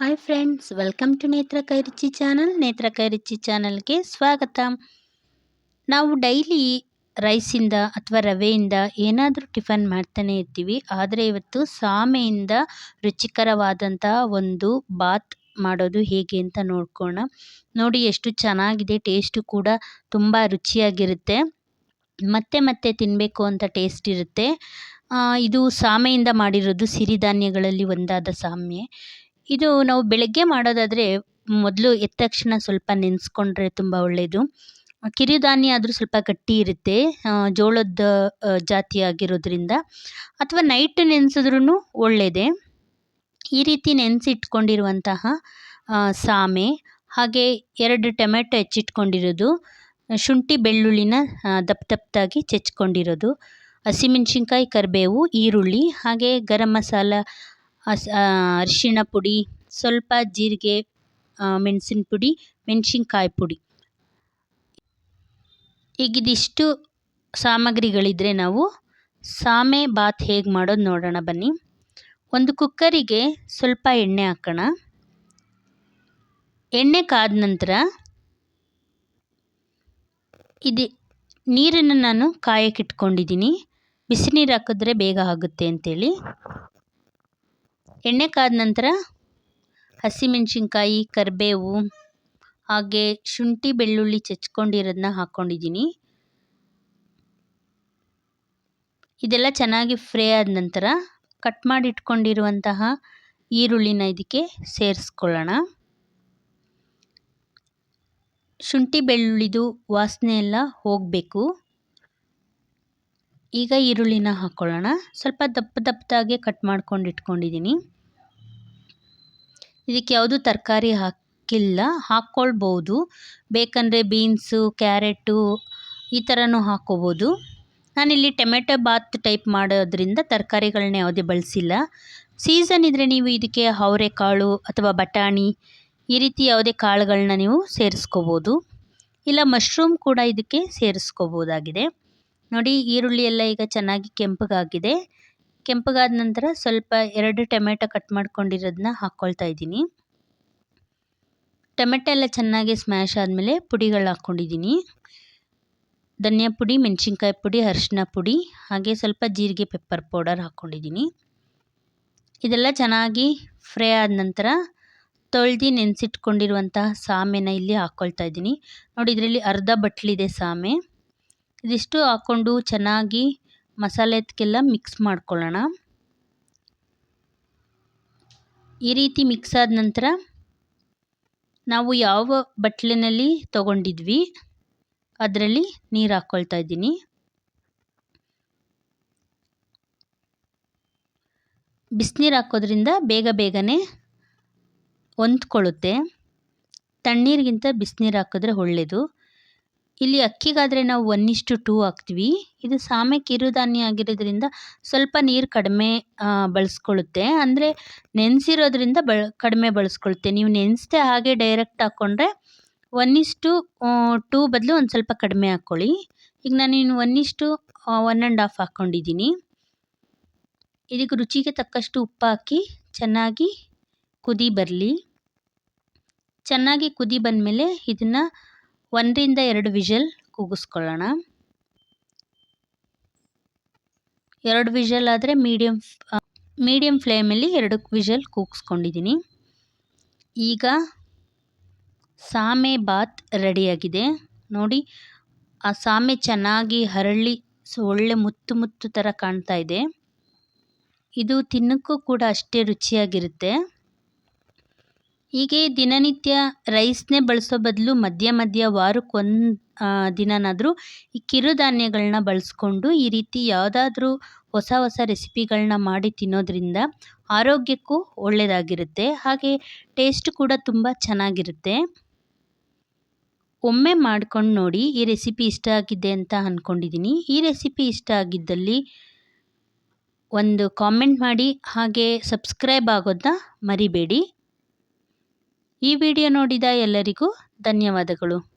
Hi friends welcome to ನೇತ್ರ ಕೈರುಚಿ channel ನೇತ್ರ ಕೈರುಚಿ ಚಾನಲ್ಗೆ ಸ್ವಾಗತ. ನಾವು ಡೈಲಿ ರೈಸಿಂದ ಅಥವಾ ರವೆಯಿಂದ ಏನಾದರೂ ಟಿಫನ್ ಮಾಡ್ತಾನೆ ಇರ್ತೀವಿ. ಆದರೆ ಇವತ್ತು ಸಾಮೆಯಿಂದ ರುಚಿಕರವಾದಂತಹ ಒಂದು ಬಾತ್ ಮಾಡೋದು ಹೇಗೆ ಅಂತ ನೋಡ್ಕೋಣ. ನೋಡಿ ಎಷ್ಟು ಚೆನ್ನಾಗಿದೆ ಟೇಸ್ಟು ಕೂಡ ತುಂಬ ರುಚಿಯಾಗಿರುತ್ತೆ. ಮತ್ತೆ ಮತ್ತೆ ತಿನ್ನಬೇಕು ಅಂತ ಟೇಸ್ಟ್ ಇರುತ್ತೆ. ಇದು ಸಾಮೆಯಿಂದ ಮಾಡಿರೋದು ಸಿರಿಧಾನ್ಯಗಳಲ್ಲಿ ಒಂದಾದ ಸಾಮೆ ಇದು ನಾವು ಬೆಳಗ್ಗೆ ಮಾಡೋದಾದರೆ ಮೊದಲು ಎದ್ದ ತಕ್ಷಣ ಸ್ವಲ್ಪ ನೆನೆಸ್ಕೊಂಡ್ರೆ ತುಂಬ ಒಳ್ಳೆಯದು ಕಿರಿಧಾನ್ಯ ಆದರೂ ಸ್ವಲ್ಪ ಗಟ್ಟಿ ಇರುತ್ತೆ. ಜೋಳದ ಜಾತಿ ಆಗಿರೋದ್ರಿಂದ ಅಥವಾ ನೈಟ್ ನೆನೆಸಿದ್ರೂ ಒಳ್ಳೆಯದೇ ಈ ರೀತಿ ನೆನೆಸಿಟ್ಕೊಂಡಿರುವಂತಹ ಸಾಮೆ, ಹಾಗೆ ಎರಡು ಟೊಮೆಟೊ ಹೆಚ್ಚಿಟ್ಕೊಂಡಿರೋದು, ಶುಂಠಿ ಬೆಳ್ಳುಳ್ಳಿನ ದಪ್ಪ ದಪ್ಪದಾಗಿ ಚೆಚ್ಕೊಂಡಿರೋದು, ಹಸಿಮೆಣ್ಸಿನ್ಕಾಯಿ, ಕರಿಬೇವು, ಈರುಳ್ಳಿ, ಹಾಗೆ ಗರಂ ಮಸಾಲ ಅರಿಶಿಣ ಪುಡಿ, ಸ್ವಲ್ಪ ಜೀರಿಗೆ ಮೆಣಸಿನ ಪುಡಿ, ಮೆಣಸಿನ್ಕಾಯಿ ಪುಡಿ. ಈಗ ಇದಿಷ್ಟು ಸಾಮಗ್ರಿಗಳಿದ್ದರೆ ನಾವು ಸಾಮೆ ಬಾತ್ ಹೇಗೆ ಮಾಡೋದು ನೋಡೋಣ ಬನ್ನಿ. ಒಂದು ಕುಕ್ಕರಿಗೆ ಸ್ವಲ್ಪ ಎಣ್ಣೆ ಹಾಕೋಣ. ಎಣ್ಣೆ ಕಾದ ನಂತರ ಇದು, ನೀರನ್ನು ನಾನು ಕಾಯಕ್ಕಿಟ್ಕೊಂಡಿದ್ದೀನಿ ಬಿಸಿ ನೀರು ಹಾಕಿದ್ರೆ ಬೇಗ ಆಗುತ್ತೆ ಅಂತೇಳಿ. ಎಣ್ಣೆ ಕಾದ ನಂತರ ಹಸಿಮೆಣಸಿನ್ಕಾಯಿ, ಕರಿಬೇವು ಹಾಗೆ ಶುಂಠಿ, ಬೆಳ್ಳುಳ್ಳಿ ಚಚ್ಕೊಂಡಿರೋದನ್ನ ಹಾಕ್ಕೊಂಡಿದ್ದೀನಿ ಇದೆಲ್ಲ ಚೆನ್ನಾಗಿ ಫ್ರೈ ಆದ ನಂತರ ಕಟ್ ಮಾಡಿ ಇಟ್ಕೊಂಡಿರುವಂತಹ ಈರುಳ್ಳಿನ ಇದಕ್ಕೆ ಸೇರಿಸ್ಕೊಳ್ಳೋಣ. ಶುಂಠಿ, ಬೆಳ್ಳುಳ್ಳಿದು ವಾಸನೆ ಎಲ್ಲ ಹೋಗಬೇಕು. ಈಗ ಈರುಳ್ಳಿನ ಹಾಕ್ಕೊಳ್ಳೋಣ ಸ್ವಲ್ಪ ದಪ್ಪ ದಪ್ಪದಾಗೆ ಕಟ್ ಮಾಡ್ಕೊಂಡು ಇಟ್ಕೊಂಡಿದ್ದೀನಿ ಇದಕ್ಕೆ ಯಾವುದು ತರಕಾರಿ ಹಾಕಿಲ್ಲ ಹಾಕ್ಕೊಳ್ಬೋದು ಬೇಕಂದರೆ ಬೀನ್ಸು ಕ್ಯಾರೆಟು ಈ ಥರನೂ ಹಾಕ್ಕೋಬೋದು ನಾನಿಲ್ಲಿ ಟೊಮೆಟೊ ಬಾತ್ ಟೈಪ್ ಮಾಡೋದ್ರಿಂದ ತರಕಾರಿಗಳನ್ನ ಯಾವುದೇ ಬಳಸಿಲ್ಲ. ಸೀಸನ್ ಇದ್ದರೆ ನೀವು ಇದಕ್ಕೆ ಅವರೆಕಾಳು ಅಥವಾ ಬಟಾಣಿ ಈ ರೀತಿ ಯಾವುದೇ ಕಾಳುಗಳನ್ನ ನೀವು ಸೇರಿಸ್ಕೋಬೋದು. ಇಲ್ಲ ಮಶ್ರೂಮ್ ಕೂಡ ಇದಕ್ಕೆ ಸೇರಿಸ್ಕೋಬೋದಾಗಿದೆ. ನೋಡಿ ಈರುಳ್ಳಿ ಎಲ್ಲ ಈಗ ಚೆನ್ನಾಗಿ ಕೆಂಪಗಾಗಿದೆ. ಕೆಂಪಗಾದ ನಂತರ ಸ್ವಲ್ಪ ಎರಡು ಟೊಮೆಟೊ ಕಟ್ ಮಾಡ್ಕೊಂಡಿರೋದನ್ನ ಹಾಕ್ಕೊಳ್ತಾ ಇದ್ದೀನಿ. ಟೊಮೆಟೊ ಎಲ್ಲ ಚೆನ್ನಾಗಿ ಸ್ಮ್ಯಾಶ್ ಆದಮೇಲೆ ಪುಡಿಗಳು ಹಾಕ್ಕೊಂಡಿದ್ದೀನಿ ಧನಿಯಾ ಪುಡಿ, ಮೆಣಸಿನ್ಕಾಯಿ ಪುಡಿ ಅರಿಶಿನ ಪುಡಿ, ಹಾಗೆ ಸ್ವಲ್ಪ ಜೀರಿಗೆ ಪೆಪ್ಪರ್ ಪೌಡರ್ ಹಾಕ್ಕೊಂಡಿದ್ದೀನಿ ಇದೆಲ್ಲ ಚೆನ್ನಾಗಿ ಫ್ರೈ ಆದ ನಂತರ ತೊಳ್ದು ನೆನೆಸಿಟ್ಕೊಂಡಿರುವಂತಹ ಸಾಮೆನ ಇಲ್ಲಿ ಹಾಕ್ಕೊಳ್ತಾ ಇದ್ದೀನಿ. ನೋಡಿ, ಇದರಲ್ಲಿ ಅರ್ಧ ಬಟ್ಲಿದೆ ಸಾಮೆ. ಇದಿಷ್ಟು ಹಾಕ್ಕೊಂಡು ಚೆನ್ನಾಗಿ ಮಸಾಲೆದಕ್ಕೆಲ್ಲ ಮಿಕ್ಸ್ ಮಾಡ್ಕೊಳ್ಳೋಣ. ಈ ರೀತಿ ಮಿಕ್ಸ್ ಆದ ನಂತರ ನಾವು ಯಾವ ಬಟ್ಲಿನಲ್ಲಿ ತಗೊಂಡಿದ್ವಿ ಅದರಲ್ಲಿ ನೀರು ಹಾಕ್ಕೊಳ್ತಾ ಇದ್ದೀನಿ. ಬಿಸಿನೀರು ಹಾಕೋದ್ರಿಂದ ಬೇಗ ಬೇಗನೆ ಹೊಂದ್ಕೊಳ್ಳುತ್ತೆ. ತಣ್ಣೀರಿಗಿಂತ ಬಿಸಿನೀರು ಹಾಕಿದ್ರೆ ಒಳ್ಳೆಯದು ಇಲ್ಲಿ ಅಕ್ಕಿಗಾದರೆ ನಾವು ಒನ್ ಇಷ್ಟು ಟೂ ಹಾಕ್ತೀವಿ. ಇದು ಸಾಮೆ ಕಿರುಧಾನ್ಯ ಆಗಿರೋದ್ರಿಂದ ಸ್ವಲ್ಪ ನೀರು ಕಡಿಮೆ ಬಳಸ್ಕೊಳುತ್ತೆ. ಅಂದರೆ ನೆನೆಸಿರೋದ್ರಿಂದ ಬಳ, ಕಡಿಮೆ ಬಳಸ್ಕೊಳುತ್ತೆ. ನೀವು ನೆನೆಸ್ದೆ ಹಾಗೆ ಡೈರೆಕ್ಟ್ ಹಾಕ್ಕೊಂಡ್ರೆ ಒನ್ ಇಷ್ಟು ಟೂ ಬದಲು ಒಂದು ಸ್ವಲ್ಪ ಕಡಿಮೆ ಹಾಕ್ಕೊಳ್ಳಿ ಈಗ ನಾನು ಇನ್ನು ಒನ್ ಇಷ್ಟು ಒನ್ ಆ್ಯಂಡ್ ಹಾಫ್ ಹಾಕ್ಕೊಂಡಿದ್ದೀನಿ ಇದಕ್ಕೆ ರುಚಿಗೆ ತಕ್ಕಷ್ಟು ಉಪ್ಪು ಹಾಕಿ ಚೆನ್ನಾಗಿ ಕುದಿ ಬರಲಿ. ಚೆನ್ನಾಗಿ ಕುದಿ ಬಂದಮೇಲೆ ಇದನ್ನು ಒಂದರಿಂದ ಎರಡು ವಿಷಲ್ ಕೂಗಿಸ್ಕೊಳ್ಳೋಣ. ಎರಡು ವಿಷಲ್ ಆದರೆ ಮೀಡಿಯಮ್ ಮೀಡಿಯಮ್ ಫ್ಲೇಮಲ್ಲಿ ಎರಡು ವಿಷಲ್ ಕೂಗಿಸ್ಕೊಂಡಿದ್ದೀನಿ. ಈಗ ಸಾಮೆ ಬಾತ್ ರೆಡಿಯಾಗಿದೆ. ನೋಡಿ, ಆ ಸಾಮೆ ಚೆನ್ನಾಗಿ ಹರಳಿ ಒಳ್ಳೆ ಮುತ್ತು ಮುತ್ತು ಥರ ಕಾಣ್ತಾ ಇದೆ. ಇದು ತಿನ್ನೋಕ್ಕೂ ಕೂಡ ಅಷ್ಟೇ ರುಚಿಯಾಗಿರುತ್ತೆ. ಹೀಗೆ ದಿನನಿತ್ಯ ರೈಸ್ನೇ ಬಳಸೋ ಬದಲು ಮಧ್ಯ ಮಧ್ಯ ವಾರಕ್ಕೊಂದು ದಿನನಾದರೂ ಈ ಕಿರುಧಾನ್ಯಗಳನ್ನ ಬಳಸ್ಕೊಂಡು ಈ ರೀತಿ ಯಾವುದಾದ್ರೂ ಹೊಸ ಹೊಸ ರೆಸಿಪಿಗಳನ್ನ ಮಾಡಿ ತಿನ್ನೋದ್ರಿಂದ ಆರೋಗ್ಯಕ್ಕೂ ಒಳ್ಳೆಯದಾಗಿರುತ್ತೆ ಹಾಗೆ ಟೇಸ್ಟ್ ಕೂಡ ತುಂಬ ಚೆನ್ನಾಗಿರುತ್ತೆ. ಒಮ್ಮೆ ಮಾಡ್ಕೊಂಡು ನೋಡಿ ಈ ರೆಸಿಪಿ ಇಷ್ಟ ಆಗಿದೆ ಅಂತ ಅಂದ್ಕೊಂಡಿದ್ದೀನಿ ಈ ರೆಸಿಪಿ ಇಷ್ಟ ಆಗಿದ್ದಲ್ಲಿ ಒಂದು ಕಾಮೆಂಟ್ ಮಾಡಿ ಹಾಗೆ ಸಬ್ಸ್ಕ್ರೈಬ್ ಆಗೋದನ್ನ ಮರಿಬೇಡಿ. ಈ ವಿಡಿಯೋ ನೋಡಿದ ಎಲ್ಲರಿಗೂ ಧನ್ಯವಾದಗಳು.